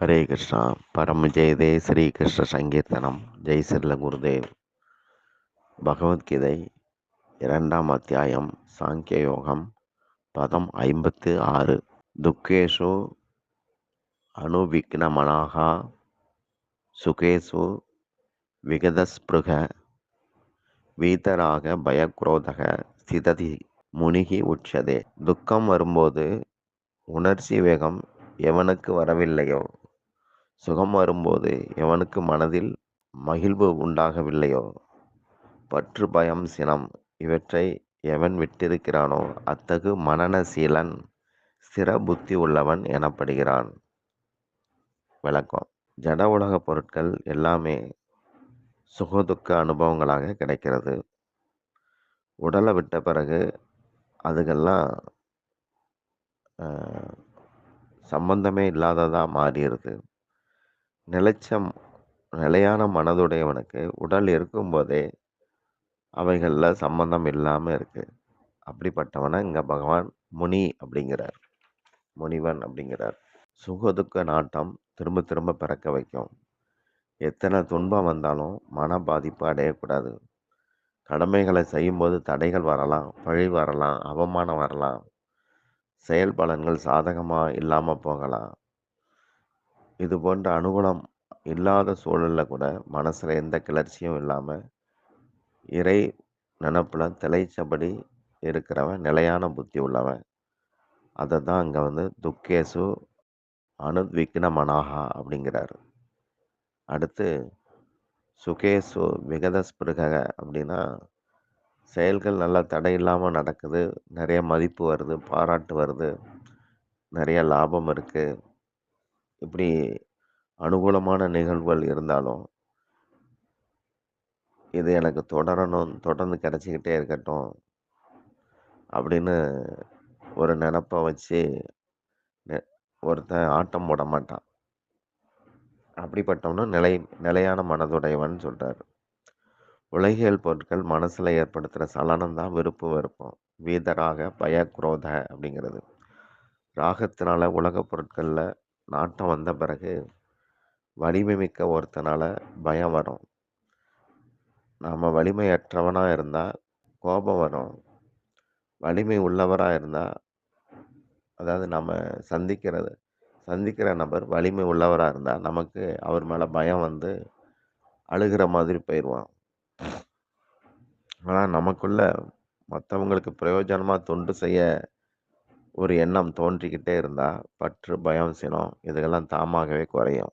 ஹரே கிருஷ்ணா. பரம் ஜெயதே ஸ்ரீ கிருஷ்ண சங்கீர்த்தனம். ஜெய் சிர்ல குருதேவ். பகவத்கீதை இரண்டாம் அத்தியாயம். சாங்கிய யோகம் பதம் ஐம்பத்து ஆறு. துக்கேஷு அணுவிக்னமனாகா சுகேஷு விகதஸ்பிருக. வீதராக பயக்ரோதக. ஸ்திததி முனிகி உட்சதே. துக்கம் வரும்போது உணர்ச்சி வேகம் எவனுக்கு வரவில்லையோ? சுகம் வரும்போது எவனுக்கு மனதில் மகிழ்வு உண்டாகவில்லையோ? பற்று பயம் சினம் இவற்றை எவன் விட்டிருக்கிறானோ அத்தகு மனநசீலன் ஸ்திர புத்தி உள்ளவன் எனப்படுகிறான். விளக்கம் ஜட உலக பொருட்கள் எல்லாமே சுகதுக்க அனுபவங்களாக கிடைக்கிறது. உடலை விட்ட பிறகு அதுக்கெல்லாம் சம்பந்தமே இல்லாததாக மாறிடுது. நிலைச்சம் நிலையான மனதுடையவனுக்கு உடல் இருக்கும்போதே அவைகளில் சம்பந்தம் இல்லாமல் இருக்குது அப்படிப்பட்டவனை இங்கே பகவான் முனி அப்படிங்கிறார். முனிவன் அப்படிங்கிறார். சுகதுக்க நாட்டம் திரும்ப திரும்ப பிறக்க வைக்கும். எத்தனை துன்பம் வந்தாலும் மன பாதிப்பு அடையக்கூடாது. கடமைகளை செய்யும்போது தடைகள் வரலாம் பழி வரலாம் அவமானம் வரலாம். செயல் பலன்கள் சாதகமாக இல்லாமல் போகலாம். இது போன்ற அனுகூலம் இல்லாத சூழலில் கூட மனசில் எந்த கிளர்ச்சியும் இல்லாமல் இறை நினப்பில் திளைச்சபடி இருக்கிறவன் நிலையான புத்தி உள்ளவன். அதை தான் அங்கே வந்து துக்கேசு அனுத்விக்ன மனாகா அப்படிங்கிறாரு. அடுத்து சுகேசு விகதஸ்பிருக அப்படின்னா செயல்கள் நல்லா தடை இல்லாமல் நடக்குது நிறைய மதிப்பு வருது பாராட்டு வருது நிறைய லாபம் இருக்குது இப்படி அனுகூலமான நிகழ்வுகள் இருந்தாலும் இது எனக்கு தொடரணும் தொடர்ந்து கிடச்சிக்கிட்டே இருக்கட்டும் அப்படின்னு ஒரு நினப்பை வச்சு ஒருத்தன் ஆட்டம் போட மாட்டான். அப்படிப்பட்டவனும் நிலை நிலையான மனதுடையவன் சொல்கிறார் உலகியல் பொருட்கள் மனசில் ஏற்படுத்துகிற சலனம் தான் விருப்பு வெறுப்பம். வீதராக பய குரோத அப்படிங்கிறது. ராகத்தினால உலக பொருட்களில் நாட்டம் வந்த பிறகு வலிமை மிக்க ஒருத்தனால் பயம் வரும். நாம் வலிமையற்றவனாக இருந்தால் கோபம் வரும். வலிமை உள்ளவராக இருந்தால் அதாவது நம்ம சந்திக்கிறது சந்திக்கிற நபர் வலிமை உள்ளவராக இருந்தால் நமக்கு அவர் மேலே பயம் வந்து அழுகிற மாதிரி போயிடுவான் ஆனால் நமக்குள்ள மற்றவங்களுக்கு பிரயோஜனமாக தொண்டு செய்ய ஒரு எண்ணம் தோன்றிக்கிட்டே இருந்தால் பற்று பயம் சினம் இதுகெல்லாம் தாமாகவே குறையும்.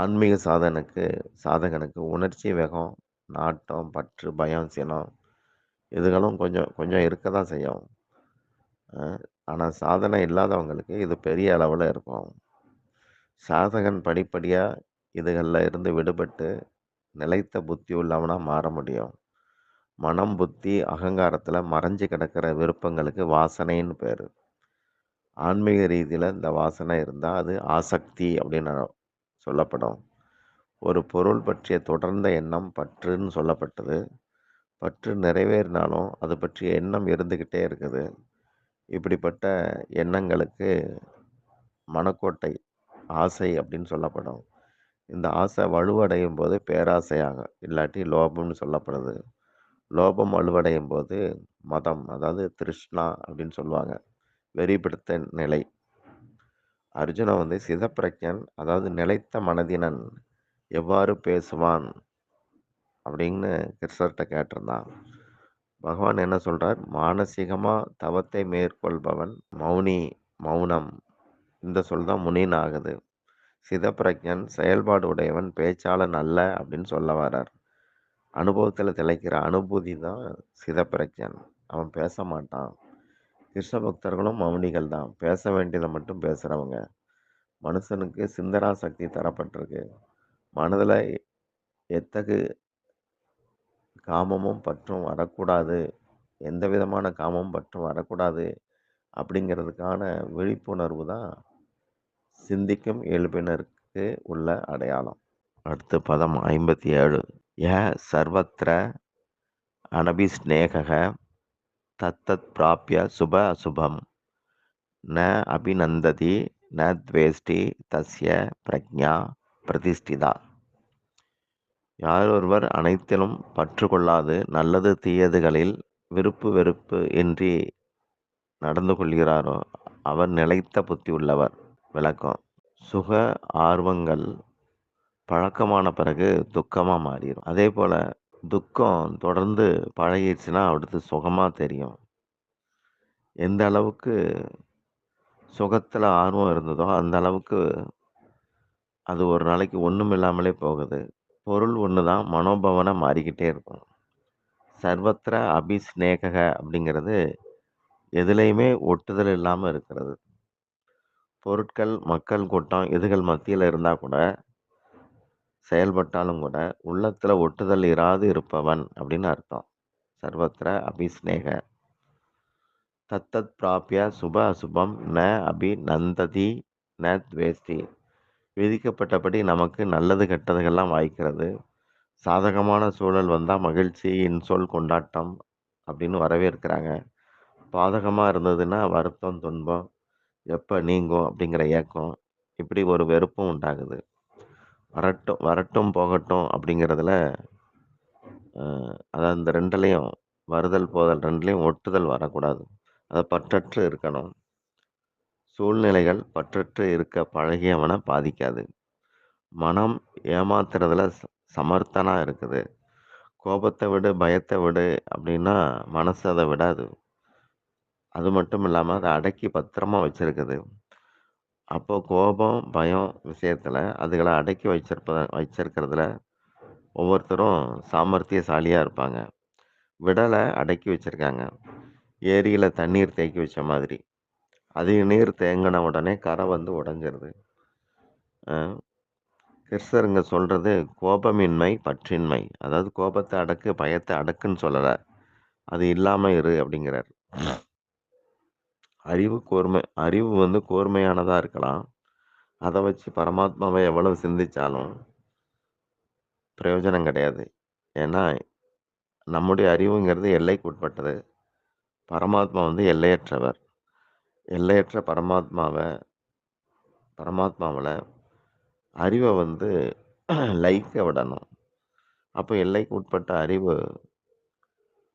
ஆன்மீக சாதனுக்கு சாதகனுக்கு உணர்ச்சி வேகம் நாட்டம் பற்று பயம் சினம் இதுகளும் கொஞ்சம் கொஞ்சம் இருக்க தான் செய்யும் ஆனால் சாதனை இல்லாதவங்களுக்கு இது பெரிய அளவில் இருக்கும். சாதகன் படிப்படியாக இதுகளில் இருந்து விடுபட்டு நிலைத்த புத்தி உள்ளவனாக மாற முடியும். மனம் புத்தி அகங்காரத்தில் மறைஞ்சு கிடக்கிற விருப்பங்களுக்கு வாசனைன்னு பேர். ஆன்மீக ரீதியில் இந்த வாசனை இருந்தால் அது ஆசக்தி அப்படின்னு சொல்லப்படும். ஒரு பொருள் பற்றிய தொடர்ந்த எண்ணம் பற்றுன்னு சொல்லப்பட்டது. பற்று நிறைவேறினாலும் அது பற்றிய எண்ணம் இருந்துக்கிட்டே இருக்குது. இப்படிப்பட்ட எண்ணங்களுக்கு மனக்கோட்டை ஆசை அப்படின்னு சொல்லப்படும். இந்த ஆசை வலுவடையும் போது பேராசையாக இல்லாட்டி லோபம்னு சொல்லப்படுது. லோபம் வலுவடையும் போது மதம் அதாவது திருஷ்ணா அப்படின்னு சொல்லுவாங்க வெறிபிடித்த நிலை. அர்ஜுனன் வந்து சிதப்பிரஜன் அதாவது நிலைத்த மனதினன் எவ்வாறு பேசுவான் அப்படின்னு கிருஷ்ணர்கிட்ட கேட்டிருந்தான். பகவான் என்ன சொல்கிறார் மானசீகமாக தவத்தை மேற்கொள்பவன் மௌனி மௌனம். இந்த சொல் தான் முனின் ஆகுது சிதப்பிரக்ஞன் செயல்பாடு உடையவன் பேச்சாளன் அல்ல அப்படின்னு சொல்ல வர்றார். அனுபவத்தில் திளைக்கிற அனுபூதி தான் சிதப்பிரஜன் அவன் பேச மாட்டான். கிருஷ்ண பக்தர்களும் மௌனிகள் தான். பேச வேண்டியதை மட்டும் பேசுகிறவங்க மனுஷனுக்கு சிந்தனா சக்தி தரப்பட்டிருக்கு. மனதில் எத்தகு காமமும் பற்றும் வரக்கூடாது. எந்த விதமான காமமும் பற்றும் வரக்கூடாது அப்படிங்கிறதுக்கான விழிப்புணர்வு தான் சிந்திக்கும் இயல்பினருக்கு உள்ள அடையாளம். அடுத்து பதம் ஐம்பத்தி ஏழு. ய சர்வத்திர அனபிஸ்நேக தத்தத் பிராப்ய சுப அசுபம். ந அபிநந்ததி ந துவேஷ்டி தஸ்ய பிரக்ஞா பிரதிஷ்டிதா. யாரொருவர் அனைத்திலும் பற்று கொள்ளாது நல்லது தீயதுகளில் விருப்பு வெறுப்பு இன்றி நடந்து கொள்கிறாரோ அவர் நிலைத்த புத்தி உள்ளவர். விளக்கம். சுக ஆர்வங்கள் பழக்கமான பிறகு துக்கமாக மாறிடும் அதே போல் துக்கம் தொடர்ந்து பழகிடுச்சுன்னா அடுத்து சுகமாக தெரியும். எந்த அளவுக்கு சுகத்தில் ஆர்வம் இருந்ததோ அந்த அளவுக்கு அது ஒரு நாளைக்கு ஒன்றும் இல்லாமலே போகுது. பொருள் ஒன்று தான் மனோபவனை மாறிக்கிட்டே இருக்கும். சர்வத்திர அபிஸ்நேகக அப்படிங்கிறது எதுலேயுமே ஒட்டுதல் இல்லாமல் இருக்கிறது. பொருட்கள் மக்கள் கூட்டம் இதுகள் மத்தியில் இருந்தால் கூட செயல்பட்டாலும் கூட உள்ளத்தில் ஒட்டுதல் இராது இருப்பவன் அப்படின்னு அர்த்தம். சர்வத்திர அபிஸ்நேக தத்தத் பிராபிய சுப அசுபம் ந அபி நந்ததி ந துவேஸ்தி விதிக்கப்பட்டபடி நமக்கு நல்லது கெட்டதுகள்லாம் வாய்க்கிறது. சாதகமான சூழல் வந்தால் மகிழ்ச்சி இன்சொல் கொண்டாட்டம் அப்படின்னு வரவேற்கிறாங்க. பாதகமாக இருந்ததுன்னா வருத்தம் துன்பம் எப்போ நீங்கும் அப்படிங்கிற ஏக்கம். இப்படி ஒரு வெறுப்பும் உண்டாகுது. வரட்டும் வரட்டும் போகட்டும் அப்படிங்கிறதுல அதாவது இந்த ரெண்டுலேயும் வருதல் போதல் ரெண்டுலேயும் ஒட்டுதல் வரக்கூடாது. அதை பற்றற்று இருக்கணும். சூழ்நிலைகள் பற்றற்று இருக்க பழகியவனை பாதிக்காது. மனம் ஏமாத்துறதுல சமர்த்தனாக இருக்குது. கோபத்தை விடு பயத்தை விடு அப்படின்னா மனசு அதை விடாது. அது மட்டும் இல்லாமல் அதை அடக்கி பத்திரமா வச்சுருக்குது. அப்போ கோபம் பயம் விஷயத்தில் அதுகளை அடக்கி வச்சிருப்ப வச்சிருக்கிறதுல ஒவ்வொருத்தரும் சாமர்த்தியசாலியாக இருப்பாங்க. விடலை அடக்கி வச்சுருக்காங்க. ஏரியில் தண்ணீர் தேக்கி வச்ச மாதிரி. அதிக நீர் தேங்கின உடனே கரை வந்து உடஞ்சிருது. கிறிஸ்தருங்க சொல்கிறது கோபமின்மை பற்றின்மை. அதாவது கோபத்தை அடக்கு பயத்தை அடக்குன்னு சொல்லலை. அது இல்லாமல் இரு அப்படிங்கிறார். அறிவு கூர்மை அறிவு வந்து கூர்மையானதாக இருக்கலாம். அதை வச்சு பரமாத்மாவை எவ்வளவு சிந்திச்சாலும் பிரயோஜனம் கிடையாது. ஏன்னா நம்முடைய அறிவுங்கிறது எல்லைக்கு உட்பட்டது பரமாத்மா வந்து எல்லையற்றவர். எல்லையற்ற பரமாத்மாவை பரமாத்மாவில் அறிவை வந்து லைக்க விடணும். அப்போ எல்லைக்கு உட்பட்ட அறிவு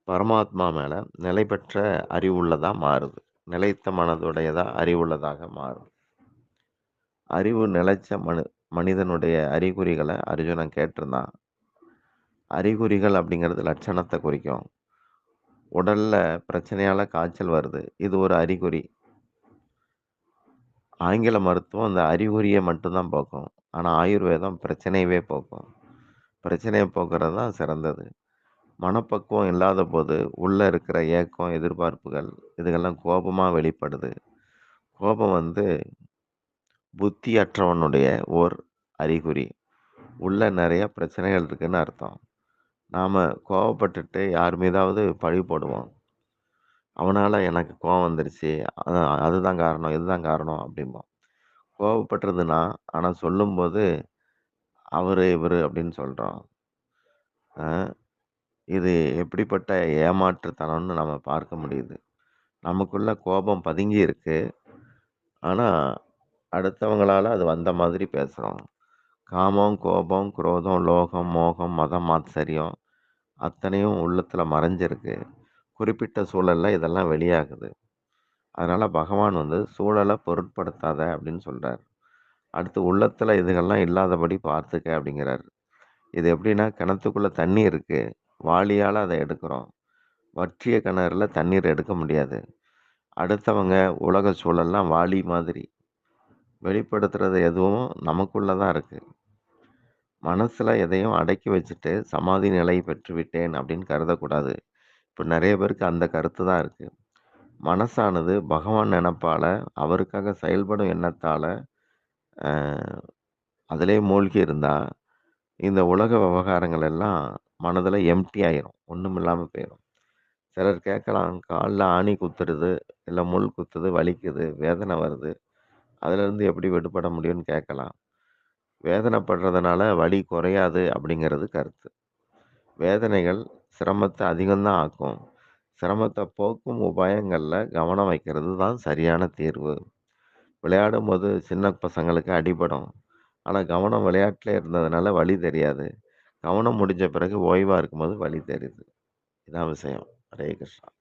பரமாத்மா மேலே நிலை பெற்ற அறிவுள்ளதாக மாறுது. நிலைத்த மனதுடையதா அறிவுள்ளதாக மாறும். அறிவு நிலைச்ச மனு மனிதனுடைய அறிகுறிகளை அர்ஜுனன் கேட்டிருந்தான். அறிகுறிகள் அப்படிங்கிறது லட்சணத்தை குறிக்கும். உடல்ல பிரச்சனையால் காய்ச்சல் வருது. இது ஒரு அறிகுறி. ஆங்கில மருத்துவம் அந்த அறிகுறியை மட்டும்தான் போக்கும். ஆனால் ஆயுர்வேதம் பிரச்சனையவே போக்கும். பிரச்சனையை போக்குறது தான் சிறந்தது. மனப்பக்குவம் இல்லாத போது உள்ளே இருக்கிற ஏக்கம் எதிர்பார்ப்புகள் இதுகெல்லாம் கோபமாக வெளிப்படுது. கோபம் வந்து புத்தியற்றவனுடைய ஓர் அறிகுறி. உள்ள நிறைய பிரச்சனைகள் இருக்குதுன்னு அர்த்தம். நாம் கோவப்பட்டுட்டு யார் மீதாவது பழி போடுவோம். அவனால் எனக்கு கோவம் வந்துருச்சு. அதுதான் காரணம் இதுதான் காரணம் அப்படிம்போம். கோவப்பட்டுறதுன்னா ஆனால் சொல்லும்போது அவர் இவர் அப்படின்னு சொல்கிறோம் இது எப்படிப்பட்ட ஏமாற்றுத்தனம்னு நம்ம பார்க்க முடியுது. நமக்குள்ள கோபம் பதுங்கி இருக்கு. ஆனால் அடுத்தவங்களால் அது வந்த மாதிரி பேசுகிறோம் காமம் கோபம் குரோதம் லோகம் மோகம் மதம் மாத்சரியம் அத்தனையும் உள்ளத்தில் மறைஞ்சிருக்கு. குறிப்பிட்ட சூழலில் இதெல்லாம் வெளியாகுது. அதனால் பகவான் வந்து சூழலை பொருட்படுத்தாத அப்படின்னு சொல்கிறார் அடுத்து உள்ளத்தில் இதுகள்லாம் இல்லாதபடி பார்த்துக்க அப்படிங்கிறார். இது எப்படின்னா கிணத்துக்குள்ளே தண்ணி இருக்குது வாளியால் அதை எடுக்கிறோம். வற்றிய கிணறுல தண்ணீர் எடுக்க முடியாது. அடுத்தவங்க உலக சூழல்லாம் வாளி மாதிரி. வெளிப்படுத்துறது எதுவும் நமக்குள்ளே தான் இருக்குது மனசில் எதையும் அடக்கி வச்சுட்டு சமாதி நிலை பெற்றுவிட்டேன் அப்படின்னு கருதக்கூடாது. இப்போ நிறைய பேருக்கு அந்த கருத்து தான் இருக்குது மனசானது பகவான் நினப்பால் அவருக்காக செயல்படும் எண்ணத்தால் அதிலே மூழ்கி இருந்தால் இந்த உலக விவகாரங்கள் எல்லாம் மனதில் எம்டி ஆயிரும். ஒன்றும் இல்லாமல் போயிடும் சிலர் கேட்கலாம் காலில் ஆணி குத்துறது இல்லை முள் குத்துது வலிக்குது வேதனை வருது. அதிலிருந்து எப்படி விடுபட முடியும்னு கேட்கலாம். வேதனைப்படுறதுனால வலி குறையாது அப்படிங்கிறது கருத்து. வேதனைகள் சிரமத்தை அதிகம்தான் ஆக்கும். சிரமத்தை போக்கும் உபாயங்களில் கவனம் வைக்கிறது தான் சரியான தீர்வு. விளையாடும் போது சின்ன பசங்களுக்கு அடிபடும். ஆனால் கவனம் விளையாட்டில் இருந்ததுனால வலி தெரியாது. கவனம் முடிஞ்ச பிறகு ஓய்வாக இருக்கும்போது வழி தெரியுது. இதான் விஷயம். ஹரே கிருஷ்ணா.